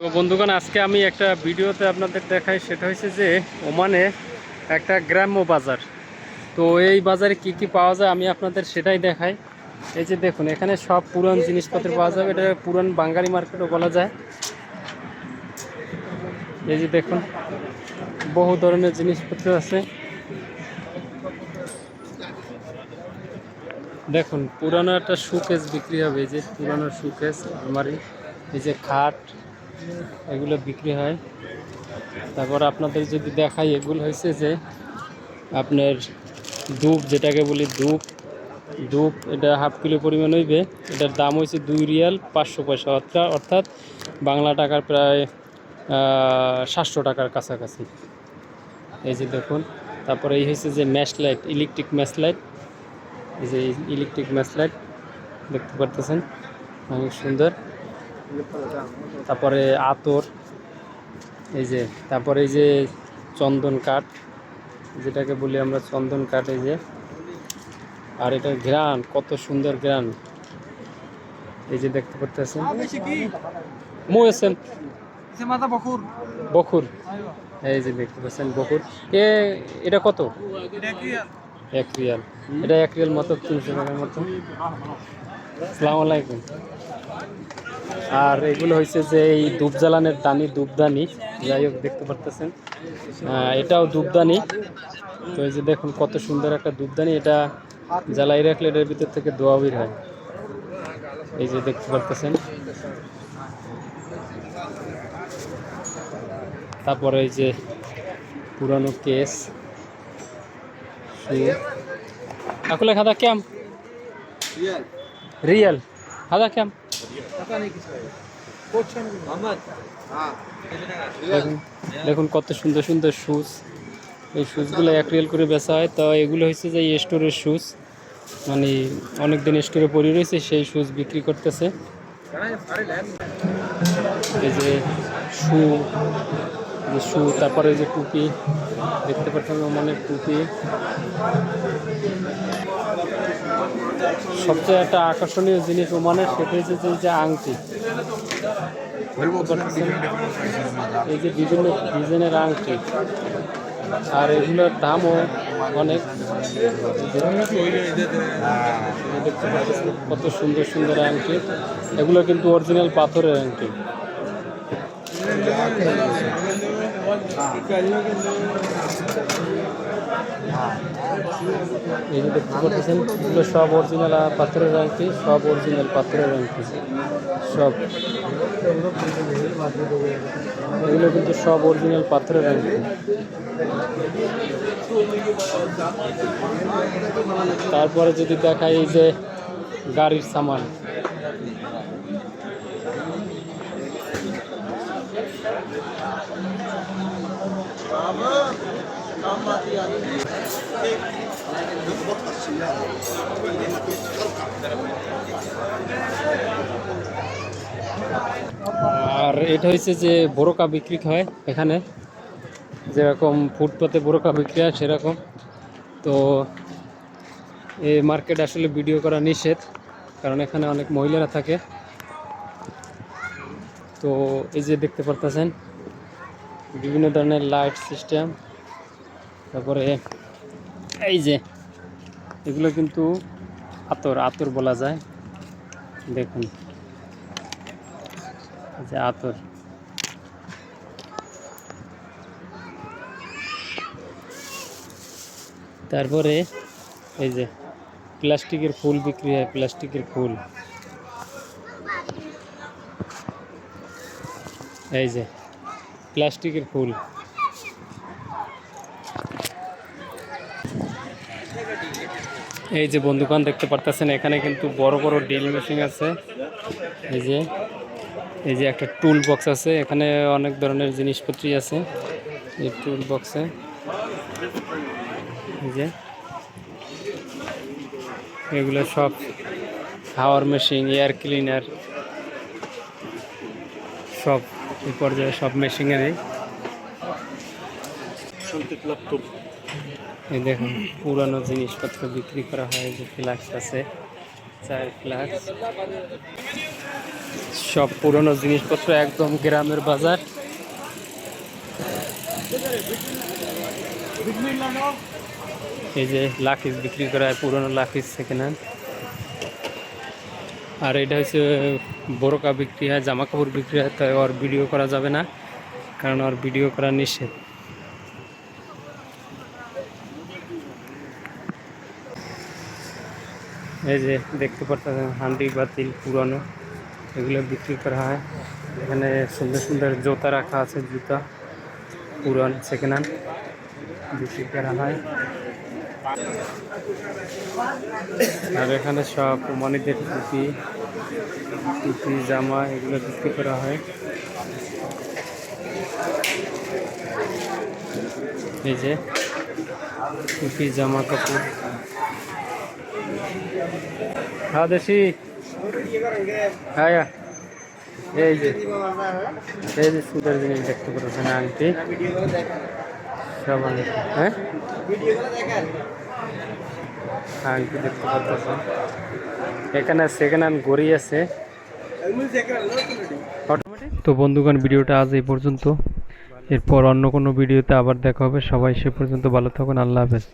বন্ধুগণ, আজকে আমি একটা ভিডিওতে আপনাদের দেখাই। সেটা হচ্ছে যে ওমানে একটা গ্রাম্য বাজার। তো এই বাজারে কি কি পাওয়া যায় আমি আপনাদের সেটাই দেখাই। এই যে দেখুন, এখানে সব পুরান জিনিসপত্র পাওয়া যাবে। এটা পুরান বাঙালি মার্কেটও বলা যায়। এই যে দেখুন, বহু ধরনের জিনিসপত্র আছে। দেখুন, পুরানো একটা সুকেস বিক্রি হবে। এই যে পুরানো সুকেস আলমারি, এই যে খাট এগুলো বিক্রি হয়। তারপর আপনাদের যদি দেখাই, এগুলো হয়েছে যে আপনার ধূপ যেটাকে বলি ধূপ ধূপ এটা হাফ কিলো পরিমাণ হইবে। এটার দাম হয়েছে দুই রিয়াল পাঁচশো পয়সা। অর্থাৎ অর্থাৎ বাংলা টাকার প্রায় সাতশো টাকার কাছাকাছি। এই যে দেখুন, তারপরে এই হয়েছে যে mash light, electric mash light. এই যে ইলেকট্রিক ম্যাশ লাইট, দেখতে পারতেছেন? অনেক সুন্দর। তারপরে আতর এই যে তারপরে এই যে চন্দন কাঠ যেটাকে বলি আমরা চন্দন কাঠ এই যে আর এটা গ্রান কত সুন্দর গ্রান এই যে দেখতে পারতেছেন? মু এসেন। বকুর। এই যে দেখতে পাচ্ছেন বকুর। এ এটা কত? এক রিয়াল। এটা এক রিয়াল মতো তিনশো টাকার মতো। আসসালামু আলাইকুম। আর এগুলো হয়েছে যে এই ধূপজ্বালানের দানি দুবদানি যাই হোক দেখতে পারতেছেন। এটাও দুবদানি। তো এই যে দেখুন কত সুন্দর একটা দুবদানি এটা জ্বালাই রাখলে এটার ভিতর থেকে দোয়া বের হয়। এই যে দেখতে পারতেছেন। তারপরে এই যে পুরানো কেস। আকুলে খাদা কেম রিয়েল। রিয়েল। খাদা ক্যাম্প দেখুন দেখুন কত সুন্দর সুন্দর শুজ এই শুজগুলো এক রিয়েল করে বেচা হয়। তো এগুলো হচ্ছে যে স্টোরের শুজ মানে অনেক দিন স্টোরে পড়ে রয়েছে সেই শুজ বিক্রি করতেছে। এই যে শু যে শু তারপরে যে টুপি। দেখতে পাচ্ছেন অনেক টুপি। সবচেয়ে একটা আকর্ষণীয় জিনিস ওমানের সেটা হচ্ছে যে আংটি। এই যে বিভিন্ন ডিজাইনের আংটি। আর এগুলোর দামও অনেক। কত সুন্দর সুন্দর আংটি। এগুলো কিন্তু অরিজিনাল পাথরের আংটি। এই যে দেখতে পাচ্ছেন, এগুলো সব অরিজিনাল পাথরের আংটি সব অরিজিনাল পাথরের আংটি সব। এগুলো কিন্তু সব অরিজিনাল পাথরের আংটি তারপরে যদি দেখাই এই যে গাড়ির সামান। আর এটা হচ্ছে যে বোরকা বিক্রি হয় এখানে। যেরকম ফুটপাতে বোরকা বিক্রি হয় সেরকম। তো এই মার্কেট আসলে ভিডিও করা নিষেধ, কারণ এখানে অনেক মহিলারা থাকে। তো এই যে দেখতে পারতেছেন, বিভিন্ন ধরনের লাইট সিস্টেম, তারপরে এই যে, এগুলো কিন্তু আতর আতর বলা যায়। দেখুন। যে আতর। তারপরে এই যে, প্লাস্টিকের ফুল বিক্রি হয়, প্লাস্টিকের ফুল। এই যে, প্লাস্টিকের ফুল। এই যে বন্ধুকান দেখতে পারতেছেন, এখানে কিন্তু বড় বড় ড্রিল মেশিন আছে। এই যে এই যে একটা টুল বক্স আছে, এখানে অনেক ধরনের জিনিসপত্রই আছে এই টুল বক্সে এই যে, এগুলো সব হাওয়ার মেশিন এয়ার ক্লিনার সব এই পর্যায়ে সব মেশিনেরই এই দেখুন, পুরানো জিনিসপত্র বিক্রি করা হয়, যে ফ্লাক্স আছে, চার ফ্লাক্স। সব পুরনো জিনিসপত্র একদম গ্রামের বাজার। এই যে লাখিস বিক্রি করা হয়, পুরনো লাখিস সেকেন্ড হ্যান্ড আর এটা হচ্ছে, বোরকা বিক্রি হয়, জামা কাপড় বিক্রি হয়, তাই ওর ভিডিও করা যাবে না, কারণ ওর ভিডিও করা নিষেধ। এই যে দেখতে পাচ্ছেন হান্ডি বাতিল পুরানো, এগুলো বিক্রি করা হয়। এখানে সুন্দর সুন্দর জুতা রাখা আছে, জুতা পুরান সেকেন্ড হ্যান্ড বিক্রি করা হয়। আর এখানে সব মানিদের টুপি টুপি, জামা এগুলো বিক্রি করা হয়। এই যে টুপি, জামা, কাপড়। হ্যাঁ দেশি। হ্যাঁ হ্যাঁ। এই যে, এই জিনিস দেখতে পাচ্ছেন আংটি। হ্যাঁ? আংটি দেখতে সেকেন্ড হ্যান্ড গড়ি তো বন্ধুগণ, ভিডিওটা আজ এই পর্যন্ত। এরপর অন্য কোনো ভিডিওতে আবার দেখা হবে। সবাই সে পর্যন্ত ভালো থাকুন। আল্লাহ হাফেজ।